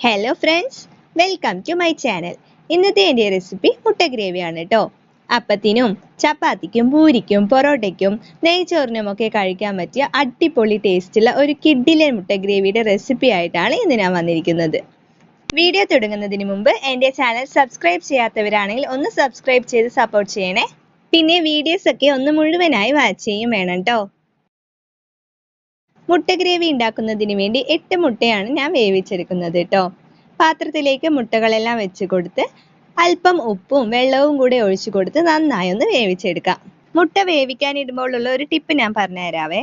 Hello friends welcome to my channel ഇന്നത്തെ എന്റെ recipe മുട്ട ഗ്രേവിയാണ് കേട്ടോ അപ്പത്തിനും ചപ്പാത്തിക്കും പൂരിക്കും പൊറോട്ടയ്ക്കും നെയ്ച്ചോറിനും ഒക്കെ കഴിക്കാൻ പറ്റിയ അടിപൊളി ടേസ്റ്റുള്ള ഒരു കിഡിലൻ മുട്ട ഗ്രേവിയുടെ റെസിപ്പി ആയിട്ടാണ് ഇന്ന് ഞാൻ വന്നിരിക്കുന്നത്. വീഡിയോ തുടങ്ങുന്നതിന് മുമ്പ് എന്റെ ചാനൽ സബ്സ്ക്രൈബ് ചെയ്യാത്തവരാണെങ്കിൽ ഒന്ന് സബ്സ്ക്രൈബ് ചെയ്ത് സപ്പോർട്ട് ചെയ്യണേ. പിന്നെ വീഡിയോസ് ഒക്കെ ഒന്ന് മുഴുവനായി വാച്ച് ചെയ്യും വേണം കേട്ടോ മുട്ട ഗ്രേവി ഉണ്ടാക്കുന്നതിന് വേണ്ടി എട്ട് മുട്ടയാണ് ഞാൻ വേവിച്ചെടുക്കുന്നത് കേട്ടോ. പാത്രത്തിലേക്ക് മുട്ടകളെല്ലാം വെച്ച് കൊടുത്ത് അല്പം ഉപ്പും വെള്ളവും കൂടെ ഒഴിച്ചു കൊടുത്ത് നന്നായി ഒന്ന് വേവിച്ചെടുക്കാം. മുട്ട വേവിക്കാൻ ഇടുമ്പോഴുള്ള ഒരു ടിപ്പ് ഞാൻ പറഞ്ഞുതരാവേ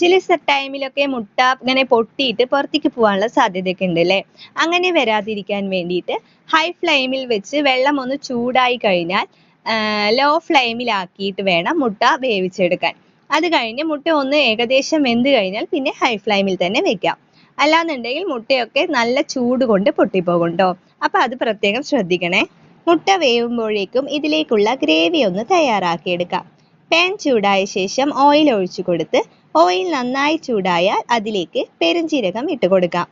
ചില ടൈമിലൊക്കെ മുട്ട ഇങ്ങനെ പൊട്ടിയിട്ട് പുറത്തേക്ക് പോകാനുള്ള സാധ്യതയൊക്കെ ഉണ്ട് അല്ലേ? അങ്ങനെ വരാതിരിക്കാൻ വേണ്ടിയിട്ട് ഹൈ ഫ്ലെയിമിൽ വെച്ച് വെള്ളം ഒന്ന് ചൂടായി കഴിഞ്ഞാൽ ലോ ഫ്ലെയിമിലാക്കിയിട്ട് വേണം മുട്ട വേവിച്ചെടുക്കാൻ. അത് കഴിഞ്ഞ് മുട്ട ഒന്ന് ഏകദേശം വെന്ത് കഴിഞ്ഞാൽ പിന്നെ ഹൈ ഫ്ലെയിമിൽ തന്നെ വെക്കാം. അല്ലാന്നുണ്ടെങ്കിൽ മുട്ടയൊക്കെ നല്ല ചൂട് കൊണ്ട് പൊട്ടിപ്പോകും കേട്ടോ അത് പ്രത്യേകം ശ്രദ്ധിക്കണേ. മുട്ട വേവുമ്പോഴേക്കും ഇതിലേക്കുള്ള ഗ്രേവി ഒന്ന് തയ്യാറാക്കിയെടുക്കാം. പാൻ ചൂടായ ശേഷം ഓയിൽ ഒഴിച്ചു കൊടുത്ത് ഓയിൽ നന്നായി ചൂടായാൽ അതിലേക്ക് പെരുംജീരകം ഇട്ട് കൊടുക്കാം.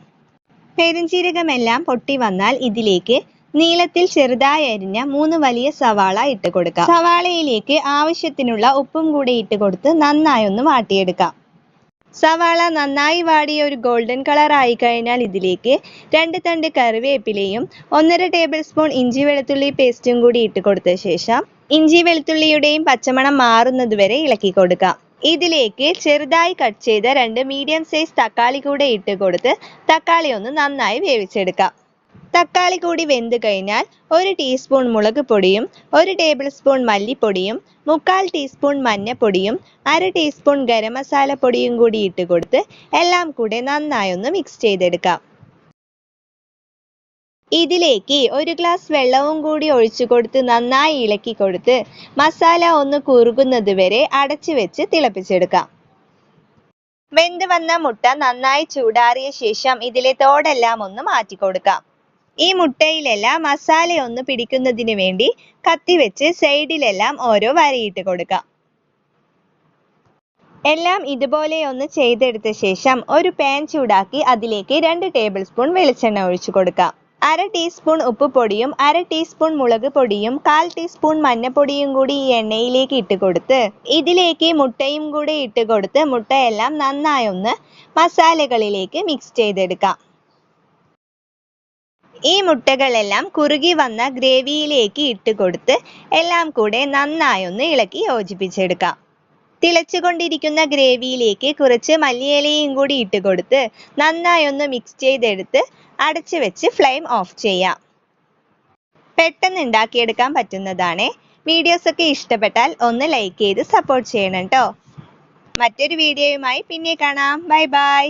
പെരുംജീരകമെല്ലാം പൊട്ടി വന്നാൽ ഇതിലേക്ക് നീളത്തിൽ ചെറുതായി അരിഞ്ഞ മൂന്ന് വലിയ സവാള ഇട്ട് കൊടുക്കാം. സവാളയിലേക്ക് ആവശ്യത്തിനുള്ള ഉപ്പും കൂടി ഇട്ട് കൊടുത്ത് നന്നായി ഒന്ന് വാട്ടിയെടുക്കാം. സവാള നന്നായി വാടിയ ഒരു ഗോൾഡൻ കളർ ആയി കഴിഞ്ഞാൽ ഇതിലേക്ക് രണ്ട് തണ്ട് കറിവേപ്പിലയും ഒന്നര ടേബിൾ സ്പൂൺ ഇഞ്ചി വെളുത്തുള്ളി പേസ്റ്റും കൂടി ഇട്ട് കൊടുത്ത ശേഷം ഇഞ്ചി വെളുത്തുള്ളിയുടെയും പച്ചമണം മാറുന്നത് വരെ ഇളക്കി കൊടുക്കാം. ഇതിലേക്ക് ചെറുതായി കട്ട് ചെയ്ത രണ്ട് മീഡിയം സൈസ് തക്കാളി കൂടെ ഇട്ട് കൊടുത്ത് തക്കാളി ഒന്ന് നന്നായി വേവിച്ചെടുക്കാം. തക്കാളി കൂടി വെന്ത് കഴിഞ്ഞാൽ ഒരു ടീസ്പൂൺ മുളക് പൊടിയും ഒരു ടേബിൾ സ്പൂൺ മല്ലിപ്പൊടിയും മുക്കാൽ ടീസ്പൂൺ മഞ്ഞപ്പൊടിയും അര ടീസ്പൂൺ ഗരം മസാല പൊടിയും കൂടി ഇട്ട് കൊടുത്ത് എല്ലാം കൂടെ നന്നായി ഒന്ന് മിക്സ് ചെയ്തെടുക്കാം. ഇതിലേക്ക് ഒരു ഗ്ലാസ് വെള്ളവും കൂടി ഒഴിച്ചു കൊടുത്ത് നന്നായി ഇളക്കി കൊടുത്ത് മസാല ഒന്ന് കുറുകുന്നത് വരെ അടച്ചു വെച്ച് തിളപ്പിച്ചെടുക്കാം. വെന്ത് വന്ന മുട്ട നന്നായി ചൂടാറിയ ശേഷം ഇതിലെ തോടെല്ലാം ഒന്ന് മാറ്റി കൊടുക്കാം ഈ മുട്ടയിലെല്ലാം മസാലയൊന്ന് പിടിക്കുന്നതിന് വേണ്ടി കത്തി വെച്ച് സൈഡിലെല്ലാം ഓരോ വരയിട്ട് കൊടുക്കാം. എല്ലാം ഇതുപോലെ ഒന്ന് ചെയ്തെടുത്ത ശേഷം ഒരു പാൻ ചൂടാക്കി അതിലേക്ക് രണ്ട് ടേബിൾ സ്പൂൺ വെളിച്ചെണ്ണ ഒഴിച്ചു കൊടുക്കാം. അര ടീസ്പൂൺ ഉപ്പ് ഉപ്പുപൊടിയും അര ടീസ്പൂൺ മുളക് പൊടിയും കാൽ ടീസ്പൂൺ മഞ്ഞപ്പൊടിയും കൂടി ഈ എണ്ണയിലേക്ക് ഇട്ട് കൊടുത്ത് ഇതിലേക്ക് മുട്ടയും കൂടി ഇട്ട് കൊടുത്ത് മുട്ടയെല്ലാം നന്നായൊന്ന് മസാലകളിലേക്ക് മിക്സ് ചെയ്തെടുക്കാം. ഈ മുട്ടകളെല്ലാം കുറുകി വന്ന ഗ്രേവിയിലേക്ക് ഇട്ട് കൊടുത്ത് എല്ലാം കൂടെ നന്നായി ഒന്ന് ഇളക്കി യോജിപ്പിച്ചെടുക്കാം. തിളച്ചുകൊണ്ടിരിക്കുന്ന ഗ്രേവിയിലേക്ക് കുറച്ച് മല്ലിയിലയും കൂടി ഇട്ട് കൊടുത്ത് നന്നായി ഒന്ന് മിക്സ് ചെയ്തെടുത്ത് അടച്ചു വെച്ച് ഫ്ലെയിം ഓഫ് ചെയ്യാം. പെട്ടെന്ന് ഉണ്ടാക്കിയെടുക്കാൻ പറ്റുന്നതാണ്. വീഡിയോസ് ഒക്കെ ഇഷ്ടപ്പെട്ടാൽ ഒന്ന് ലൈക്ക് ചെയ്ത് സപ്പോർട്ട് ചെയ്യണം കേട്ടോ മറ്റൊരു വീഡിയോയുമായി പിന്നെ കാണാം. Bye bye